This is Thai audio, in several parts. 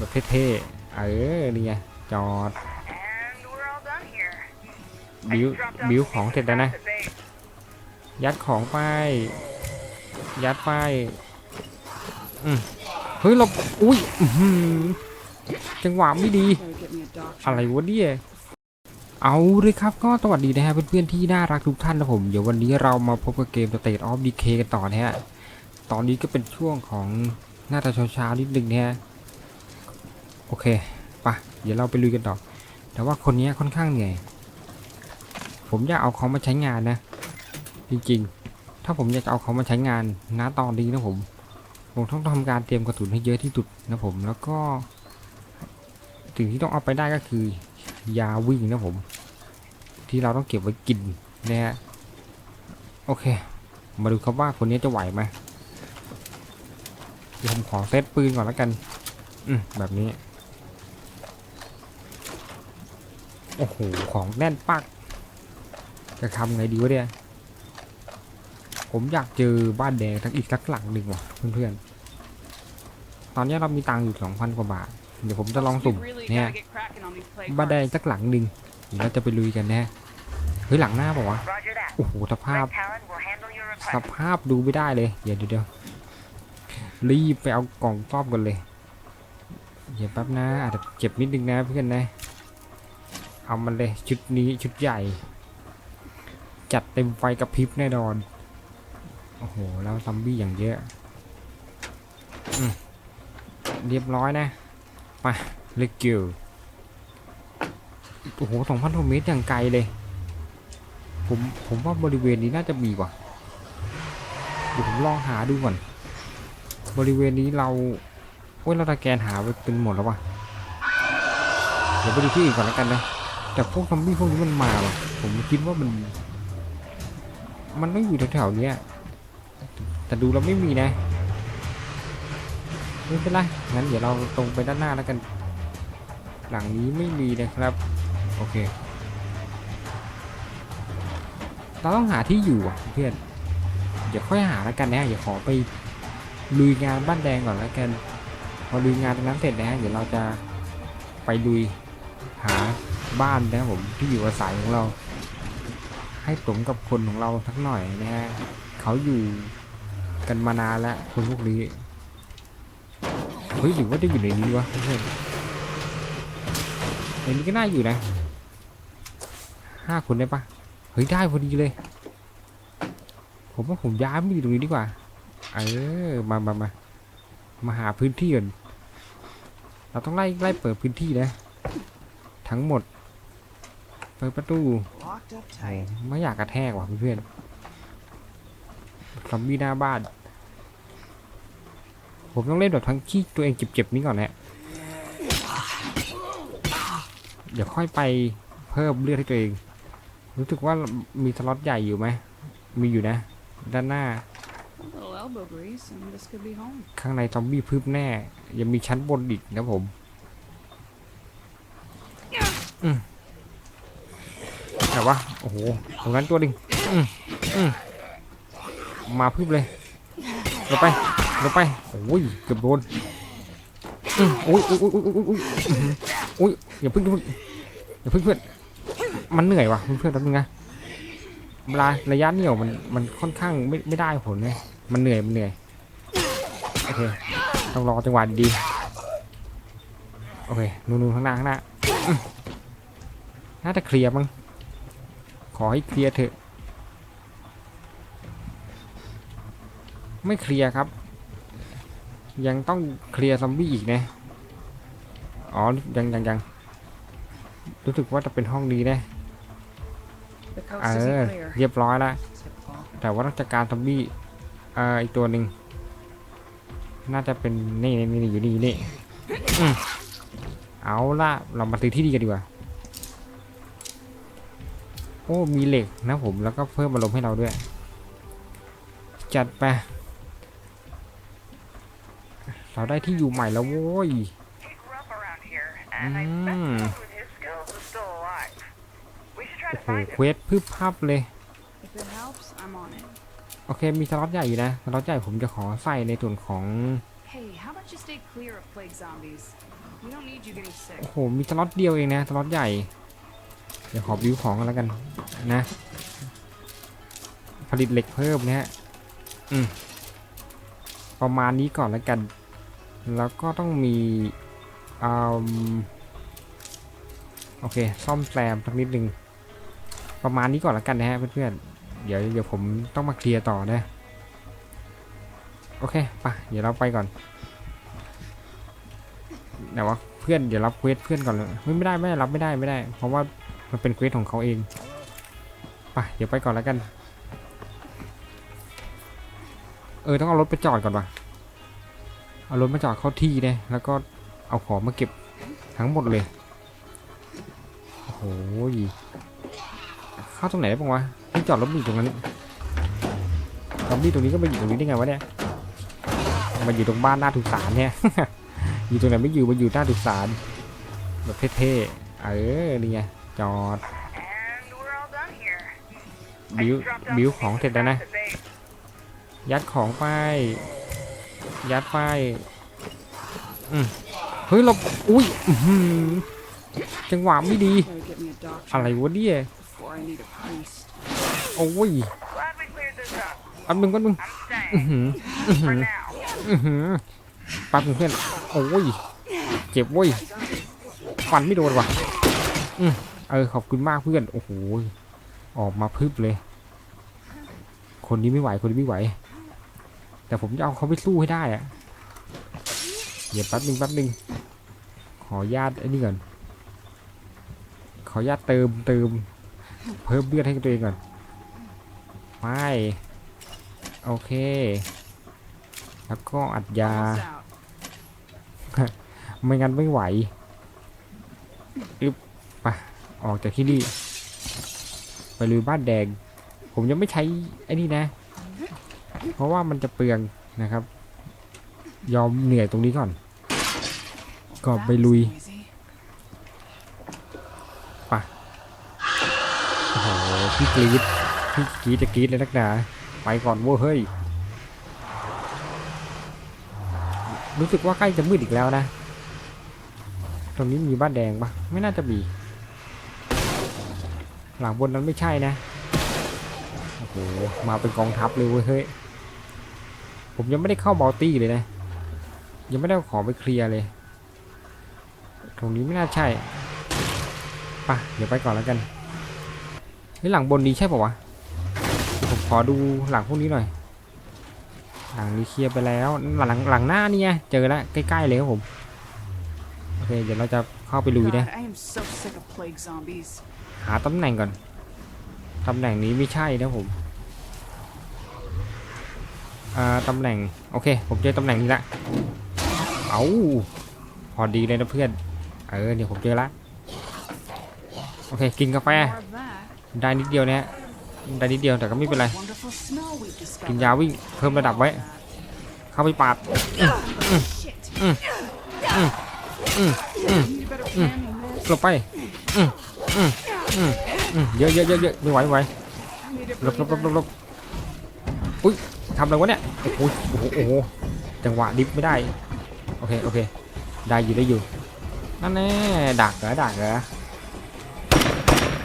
แบบเท่ๆ เออ นี่ไง จอด บิวบิวของเสร็จแล้วนะ ยัดของไป ยัดไป อืมเฮ้ยเราอุ้ยจังหวะไม่ดี อะไรวะเนี่ยเอาเลยครับก็สวัสดีนะฮะเพื่อนๆที่น่ารักทุกท่านนะผม เดี๋ยววันนี้เรามาพบกับเกม State of Decay กันต่อนะฮะ ตอนนี้ก็เป็นช่วงของหน้าตาเช้าๆนิดนึงนะฮะ โอเคไปะเดี๋ยวเราไปลุยกันต่อ แต่ว่าคนนี้ค่อนข้างเหนื่อย ผมอยากเอาเขามาใช้งานนะ จริงๆ ถ้าผมอยากจะเอาเขามาใช้งานณตอนนี้นะผม ผมต้องทำการเตรียมกระสุนให้เยอะที่สุดนะผม แล้วก็สิ่งที่ต้องเอาไปได้ก็คือยาวิ่งนะผม ที่เราต้องเก็บไว้กินนะฮะ โอเค มาดูครับว่าคนนี้จะไหวไหมผมขอเซตปืนก่อนแล้วกัน อืมแบบนี้ โอ้โห ของแน่นปัก จะทำไงดีวะเนี่ย ผมอยากเจอบ้านแดงทั้งอีกสักหลังหนึ่งว่ะเพื่อนๆ ตอนนี้เรามีตังค์อยู่สองพันกว่าบาท เดี๋ยวผมจะลองสุ่ม We really เนี่ย gotta get cracking on these play บ้านแดง cards. สักหลังหนึ่งเดี๋ยวเราจะไปลุยกันแน่เฮ้ยหลังหน้าเปล่าวะ Roger that. โอ้โหสภาพ Red Talon will handle your ส request. ภาพดูไม่ได้เลยเดี๋ยวเดี๋ยวเดี๋ยวรีบไปเอากล่องซ่อมกันเลยเดี๋ยวแป๊บนะอาจจะเจ็บนิดนึงนะเพื่อนนะ เอามันเลยชุดนี้ชุดใหญ่ จัดเต็มไฟกระพริบแน่นอน โอ้โห แล้วซัมบี้อย่างเยอะอเรียบร้อยนะไปเลกเกิลโอ้โหสองพันเมตรอย่างไกลเลย ผมผมว่าบริเวณนี้น่าจะมีกว่าเดี๋ยวผมลองหาดูก่อน บริเวณนี้เราโอ้ยเราตะแกนหาไปเป็นหมดแล้ววะเดี๋ยวไปดูที่อื่นก่อนแล้วกันนะ แต่พวกซอมบี้พวกนี้มันมาว่ะผมคิดว่ามัน มันต้องอยู่แถวๆนี้แต่ดูเราไม่มีนะไม่เป็นไรงั้นเดี๋ยวเราตรงไปด้านหน้าแล้วกัน หลังนี้ไม่มีนะครับ โอเคเราต้องหาที่อยู่อะเพื่อนเดี๋ยวค่อยหาแล้วกันนะเดี๋ยวขอไปลุยงานบ้านแดงก่อนแล้วกัน พอลุยงานตรงนั้นเสร็จนะเดี๋ยวเราจะไปลุยหา บ้านนะผมที่อยู่อาศัยของเรา ให้สมกับคนของเราสักหน่อยนะฮะเขาอยู่กันมานานแล้วคนพวกนี้เฮ้ยหรือว่าจะอยู่ในนี้วะเพื่อนในนี้ก็น่าอยู่นะห้าคนได้ปะเฮ้ยได้พอดีเลย ผมว่าผมย้ายมาอยู่ตรงนี้ดีกว่า เออมามามามาหาพื้นที่ก่อนเราต้องไล่ไล่เปิดพื้นที่นะ ทั้งหมด เปิดประตูโอ้ไม่อยากกระแทกว่ะเพื่อนซอมบี้หน้าบ้าน ผมต้องเล่นแบบทั้งขี้ตัวเองเจ็บๆนี้ก่อนนะเดี๋ยวค่อยไปเพิ่มเลือดให้ตัวเอง รู้สึกว่ามีสล็อตใหญ่อยู่ไหม มีอยู่นะ ด้านหน้า ข้างในซอมบี้พึบแน่ ยังมีชั้นบนอีกนะผม อืม แต่ว่าโอ้โหตรงนั้นตัวหนึ่งอืมอืมมาพึบเลยลงไปลงไปโอ้ยเกือบโดนอืมโอ้ยโอ้ยโอ้ยโอ้ยโอ้ยโอ้ยอื้อหือโอ้ยอย่าเพึ่งอย่าเพึ่งอย่าเพึ่งเพื่อนมันเหนื่อยว่ะเพื่อนแป๊บนึงนะเวลาระยะเหนี่ยวมันมันค่อนข้างไม่ไม่ได้ผลไงมันเหนื่อยมันเหนื่อยโอเคต้องรอจังหวะดีโอเคนูนๆข้างหน้าข้างหน้าน่าจะเคลียร์มั้ง อให้เคลียร์เถอะ ไม่เคลียร์ครับ ยังต้องเคลียร์ซอมบี้อีกนะ อ๋อ ยังยังยังรู้สึกว่าจะเป็นห้องนี้นะ The เอ coast อ isn't clear. เรียบร้อยแล้ว Typical. แต่ว่าต้องจัดการซอมบี้เอ่ออีกตัวหนึ่งน่าจะเป็นนี่นี่นี่อยู่นี่นี่อืมเอาละเรามาซื้อที่ดีกันดีกว่าโอ้มีเหล็กนะผมแล้วก็เพิ่มอารมณ์ให้เราด้วย จัดไปเราได้ที่อยู่ใหม่แล้วโว้ย He grew up around here, and I bet Mm. someone with his skills is still alive. We should try โอ้ to โห find เคว him. สพึบพับเลย If it helps, I'm on it. โอเค มีสล็อตใหญ่อยู่นะสล็อตใหญ่ผมจะขอใส่ในส่วนของ Hey, how about you stay clear of plague zombies. We don't need you getting sick. โอ้โห มีสล็อตเดียวเองนะสล็อตใหญ่ เดี๋ยวขอบิวของกันแล้วกันนะ ผลิตเหล็กเพิ่มนะฮะอืมประมาณนี้ก่อนแล้วกัน แล้วก็ต้องมีอืมโอเค ซ่อมแซมสักนิดนึง ประมาณนี้ก่อนแล้วกันนะฮะเพื่อนๆ เดี๋ยวเดี๋ยวผมต้องมาเคลียร์ต่อนะ โอเคปะเดี๋ยวเราไปก่อนเดี๋ยวว่าเพื่อนเดี๋ยวรับเควสเพื่อนก่อนเลยไม่ได้ไม่ได้รับไม่ได้ไม่ได้ เพราะว่า มันเป็นเควสของเขาเองไปเดี๋ยวไปก่อนแล้วกัน เออต้องเอารถไปจอดก่อนว่ะเอารถมาจอดเข้าที่เนี่ยแล้วก็เอาของมาเก็บทั้งหมดเลยโอ้โหเข้าตรงไหนบ้างวะที่จอดรถมันอยู่ตรงนั้นซอมบี้ตรงนี้ก็มาอยู่ตรงนี้ได้ไงวะเนี่ยมาอยู่ตรงบ้านหน้าทุกสารเนี่ย อยู่ตรงไหนไม่อยู่มาอยู่หน้าทุกสารแบบเท่ๆ เออ นี่ไง จอด And we're all done here. I บิว just dropped off บิว the ของเสร็จแล้วนะ at base. ยัดของไป ยัดไปอืมเฮ้ยเราอุ้ยอื้อหือจังหวะไม่ดี Better get me a doctor อะไรวะเนี่ย before I need a priest. โอ้ย Glad we cleared this up. อันมึงก็มึง I'm อื้อ staying หืออื้อหื for อ now. อื้อหือแปั๊บนึงเพื่อนโอ้ยเจ็บเว้ยฟันไม่โดนว่ะ อืม เออขอบคุณมากเพื่อน โอ้โห ออกมาพึบเลย คนนี้ไม่ไหว คนนี้ไม่ไหว แต่ผมจะเอาเขาไปสู้ให้ได้อะเดี๋ยวแป๊บนึงแป๊บนึง ขอญาตไอ้นี่ก่อน ขอญาตเติมเติม เพิ่มเลือดให้ตัวเองก่อน ไม่ โอเค แล้วก็อัดยา ไม่งั้นไม่ไหวอึบไป ออกจากที่นี่ ไปลุยบ้านแดง ผมยังไม่ใช้ไอ้นี่นะ เพราะว่ามันจะเปลืองนะครับ ยอมเหนื่อยตรงนี้ก่อนก่อน That ไปลุย easy. โอ้โหพี่กรีดพี่กรีดจะกรีดเลยนักหนาไปก่อนเว้ยเฮ้ยรู้สึกว่าใกล้จะมืดอีกแล้วนะ ตรงนี้มีบ้านแดงปะไม่น่าจะมี หลังบนนั้นไม่ใช่นะโอ้โหมาเป็นกองทัพเลยเว้ยเฮ้ยผมยังไม่ได้เข้าบอลตี้เลยนะ ยังไม่ได้ขอไปเคลียร์เลย ตรงนี้ไม่น่าใช่ไปะเดี๋ยวไปก่อนแล้วกันเฮ้ยหลังบนนี้ใช่ปะวะเดี๋ยวผมขอดูหลังพวกนี้หน่อย หลังนี้เคลียร์ไปแล้วหลังหลังหน้านี่ไงเจอแล้วใกล้ๆเลยครับผมโอเคเดี๋ยวเราจะเข้าไปลุยนะ หาตำแหน่งก่อนตำแหน่งนี้ไม่ใช่นะผมอ่าตำแหน่งโอเค ผมเจอตำแหน่งนี้ละเอาพอดีเลยนะเพื่อนเออเดี๋ยวผมเจอละโอเคกินกาแฟได้นิดเดียวเนี่ยได้นิดเดียวแต่ก็ไม่เป็นไร กินยาวิ่งเพิ่มระดับไว้ เข้าไปปาดหลบไป อืมอืมเยอะเยอะเยอะเยอะไม่ไหวไม่ไหวหลบหลบหลบหลบหลบอุ้ยทำอะไรวะเนี่ยโอ้โหโอ้โหโอ้โหจังหวะดิฟไม่ได้โอเคโอเคได้อยู่ได้อยู่นั่นแน่ดักเหรอดักเหรอ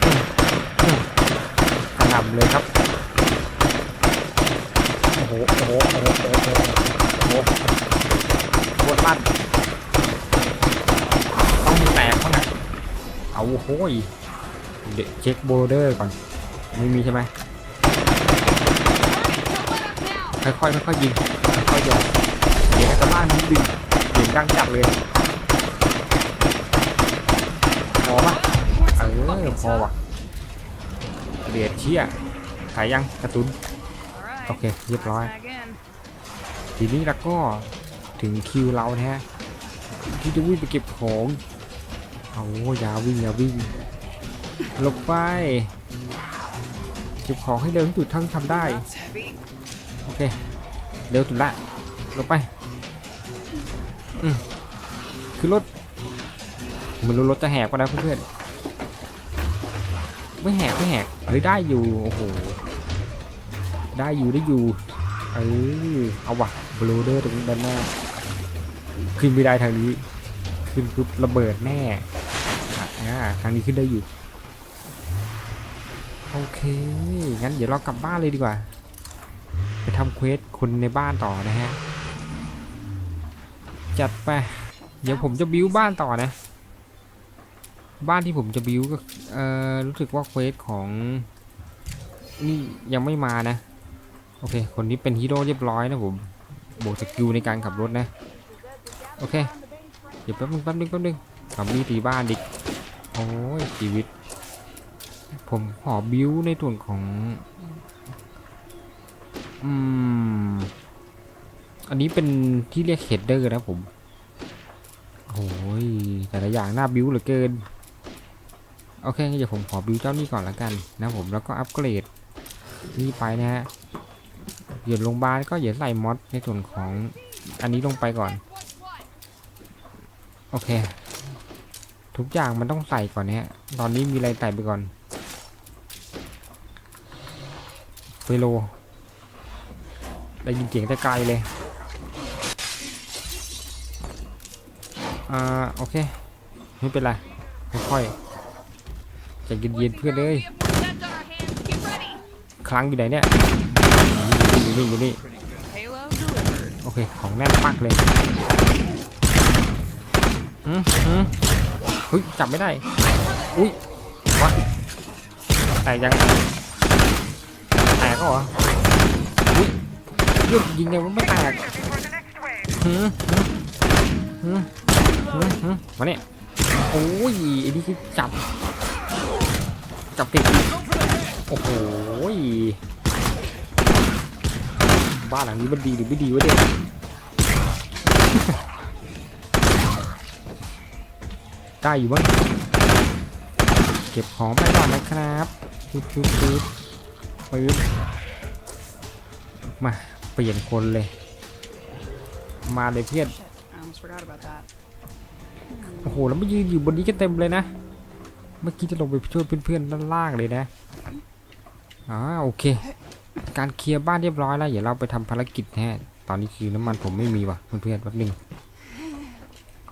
อืมอืมกระหน่ำเลยครับโอ้โหโอ้โหโอ้โหโอ้โหโอ้โหโคตรลั่นต้องมีแตกบ้างนะเอาโห้ย เดี๋ยวเช็คโบเดอร์ก่อน ไม่มีใช่ไหมค่อยๆค่อยๆยิงค่อยๆหยอดเดี๋ยวให้ตะล่างนิดดึงเสียงดังจัดเลยพอปะเออพอว่ะเดียดเชี่ยถ่ายยังกระตุน Alright. โอเคเรียบร้อย Back in. ทีนี้แล้วก็ถึงคิวเรานะฮะที่จะวิ่งไปเก็บของ เอาอย่าวิ่งอย่าวิ่ง หลบไปเก็บของให้เร็วที่สุดเท่าที่ทำได้ โอเค เร็วสุดละลบไปอืมคือรถไมันรู้รถจะแหกปะนะเพื่อนๆไม่แหกไม่แหกเฮ้ยได้อยู่โอ้โหได้อยู่ได้อยู่เออเอาวะบลูเดอร์ตรงด้านหน้าขึ้นไม่ได้ทางนี้ ขึ้นปุ๊บระเบิดแน่อ่าทางนี้ขึ้นได้อยู่ โอเค งั้นเดี๋ยวเรากลับบ้านเลยดีกว่า ไปทำเควสคนในบ้านต่อนะฮะ จัดไป เดี๋ยวผมจะบิวบ้านต่อนะ บ้านที่ผมจะบิวก็เอ่อรู้สึกว่าเควสของนี่ยังไม่มานะ โอเค คนนี้เป็นฮีโร่เรียบร้อยนะผมโบกสกิลในการขับรถนะ โอเค เดี๋ยวแป๊บนึงแป๊บนึงแป๊บนึงขับมีตีบ้านดิโอ้ยชีวิต ผมขอบิวในส่วนของ อืม อันนี้เป็นที่เรียกเฮดเดอร์นะผม โอ้ย แต่ละอย่างน่าบิวเหลือเกิน โอเคงั้นเดี๋ยวผมขอบิวเจ้านี่ก่อนละกัน นะผม แล้วก็อัปเกรด นี่ไปนะฮะเหยียดโรงพยาบาลก็เหยียดใส่มอดในส่วนของ อันนี้ลงไปก่อน โอเค ทุกอย่างมันต้องใส่ก่อนเนี่ยตอนนี้มีอะไรใส่ไปก่อน เฟโล ได้ยินเสียงแต่ไกลเลย อ่า โอเค ไม่เป็นไร ค่อยๆใจเย็นๆเพื่อนเลย ครั้งอยู่ไหนเนี่ย อยู่นี่อยู่นี่ โอเค ของแน่นปักเลยอืมอืมเฮ้ยจับไม่ได้ อุ้ยวะแตกยัง กก็เหรออุ้ยเลือดยิงยังไม่แตก Looking for the next wave. หืมหืมหืมหืมหืมมาเนี่ยโอ้ยไอ้นี่คือจับ จับติดโอ้โหยบ้านหลังนี้มันดีหรือไม่ดีวะเนี่ยได้อยู่บ้างเก็บของไปก่อนนะครับปึ๊บปึ๊บ ปึ๊บปึ๊บมา เปลี่ยนคนเลย มาเลยเพื่อน Shit, I almost forgot about that. โอ้โหแล้วมายืนอยู่บนนี้กันเต็มเลยนะ เมื่อกี้จะลงไปช่วยเพื่อนๆด้านล่างเลยนะอ่าโอเค การเคลียร์บ้านเรียบร้อยแล้วเดี๋ยวเราไปทำภารกิจแฮะตอนนี้คือน้ำมันผมไม่มีว่ะเพื่อนๆแป๊บหนึง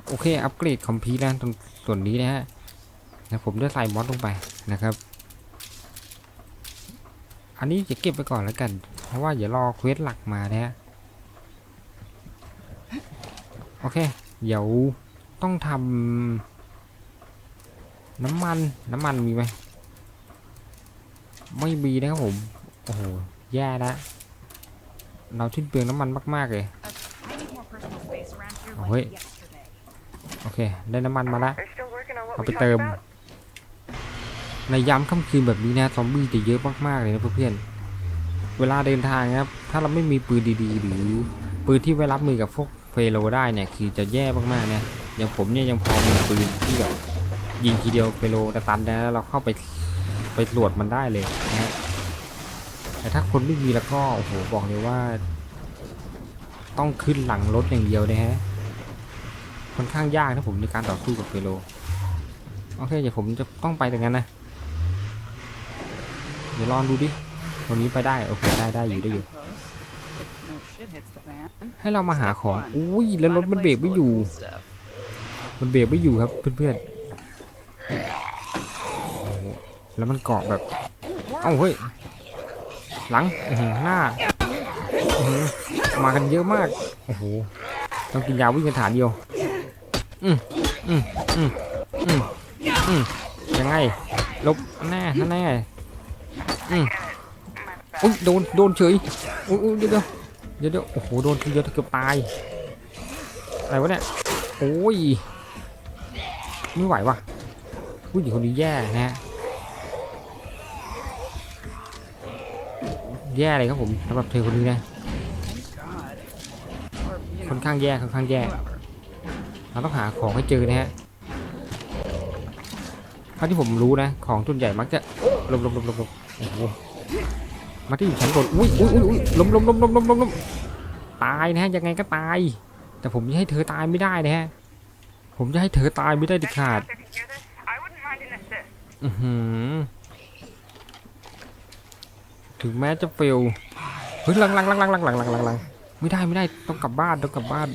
โอเค อัปเกรดคอมพิวนะตรงส่วนนี้นะฮะนะผมจะใส่มอสลงไปนะครับ อันนี้จะเก็บไปก่อนแล้วกัน เพราะว่าเดี๋ยวรอเควสหลักมานะฮะ โอเค เดี๋ยวต้องทำน้ำมันน้ำมันมีไหมไม่มีนะครับผม โอ้โห แย่แล้วเราทิ้นเปลืองน้ำมันมาก ๆ เลย I need more personal space around here Oh, like wait. yesterday. โอเค ได้น้ำมันมาล้ว They're still working on what I'll we be talked there. about. ในยามค่ำคืนแบบนี้นะซอมบี้จะเยอะมากๆเลยนะเพื่อนๆเวลาเดินทางนะครับ ถ้าเราไม่มีปืนดีๆ หรือปืนที่ไว้รับมือกับพวกเฟโลได้เนี่ยคือจะแย่มากๆนะอย่างผมเนี่ยยังพอมีปืนที่แบบยิงทีเดียวเฟโลแต่ตันได้แล้วเราเข้าไปไปตรวจมันได้เลยนะฮะแต่ถ้าคนไม่มีแล้วก็โอ้โหบอกเลยว่า ต้องขึ้นหลังรถอย่างเดียวนะฮะค่อนข้างยากนะผมในการต่อสู้กับเฟโลโอเคเดี๋ยวผมจะต้องไปตรงนั้นนะ ดี๋ยวลองดูดิตรงนี้ไปได้โอเคได้ได้อยู่ได้อยู่ ให้เรามาหาของอุ้ยแล้วรถมันเบรกไม่อยู่ มันเบรกไม่อยู่ครับเพื่อนๆแล้วมันเกาะแบบเอ้าเฮ้ยหลังหน้ามากันเยอะมากโอ้โหต้องกินยาวิ่งกันฐานเดียวอืมอืมอืมอืมอืมยังไงลบแน่แน่ อืมอุ้ยโดนโดนเฉยอุ้ยเดี๋ยวเดี๋ยวเดี๋ยวเดี๋ยวโอ้โหโดนทีเดียวเกือบตายอะไรวะเนี่ยโอ้ยไม่ไหวว่ะผู้หญิงคนนี้แย่นะฮะแย่เลยครับผมสำหรับเธอคนนี้นะค่อนข้างแย่ค่อนข้างแย่เราต้องหาของให้เจอนะฮะเท่าที่ผมรู้นะ ของส่วนใหญ่มักจะหลบหลบหลบหลบ โอ้โหมาที่อยู่ชั้นบนอุ้ยอุ้ยอุ้ยอุ้ยล้มล้มล้มล้มล้มล้มล้มตายนะฮะยังไงก็ตาย แต่ผมจะให้เธอตายไม่ได้นะฮะผมจะให้เธอตายไม่ได้เด็ดขาดอือหือถึงแม้จะเฟลเฮ้ยหลังหลังหลังหลังหลังหลังหลังหลังหลังไม่ได้ไม่ได้ต้องกลับบ้านต้องกลับบ้าน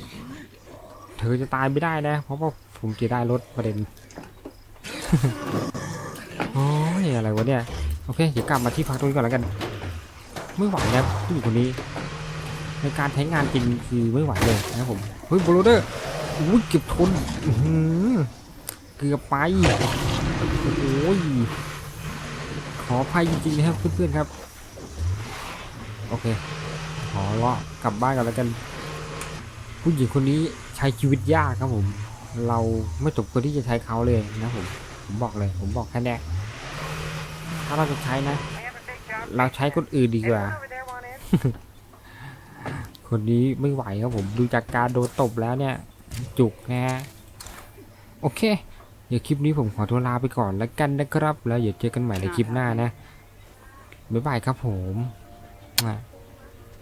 เธอจะตายไม่ได้นะ เพราะว่าผมจะได้รถประเด็นโอ้ยอะไรวะเนี่ย อเคเดี๋ยวกลับมาที่พักตรงนี้ก่อนแล้วกัน ไม่ไหวนะผู้หญิงคนนี้ ในการใช้งานจริงคือไม่ไหวเลยนะครับผมเฮ้ยโบโลเดอร์อุ้ยเก็บทนเกือบไปโอ้ยขออภัยจริงๆนะครับเพื่อนๆครับ โอเค ขอเลาะกลับบ้านกันแล้วกัน ผู้หญิงคนนี้ใช้ชีวิตยากครับผม เราไม่สมควรที่จะใช้เขาเลยนะผม ผมบอกเลย ผมบอกแค่นี้ ถ้าเราจะใช้นะ เราใช้คนอื่นดีกว่า คนนี้ไม่ไหวครับผมดูจากการโดนตบแล้วเนี่ย จุกนะฮะโอเค เดี๋ยวคลิปนี้ผมขอตัวลาไปก่อนแล้วกันนะครับ แล้วเดี๋ยวเจอกันใหม่ในคลิปหน้านะบ๊ายบายครับผมอะ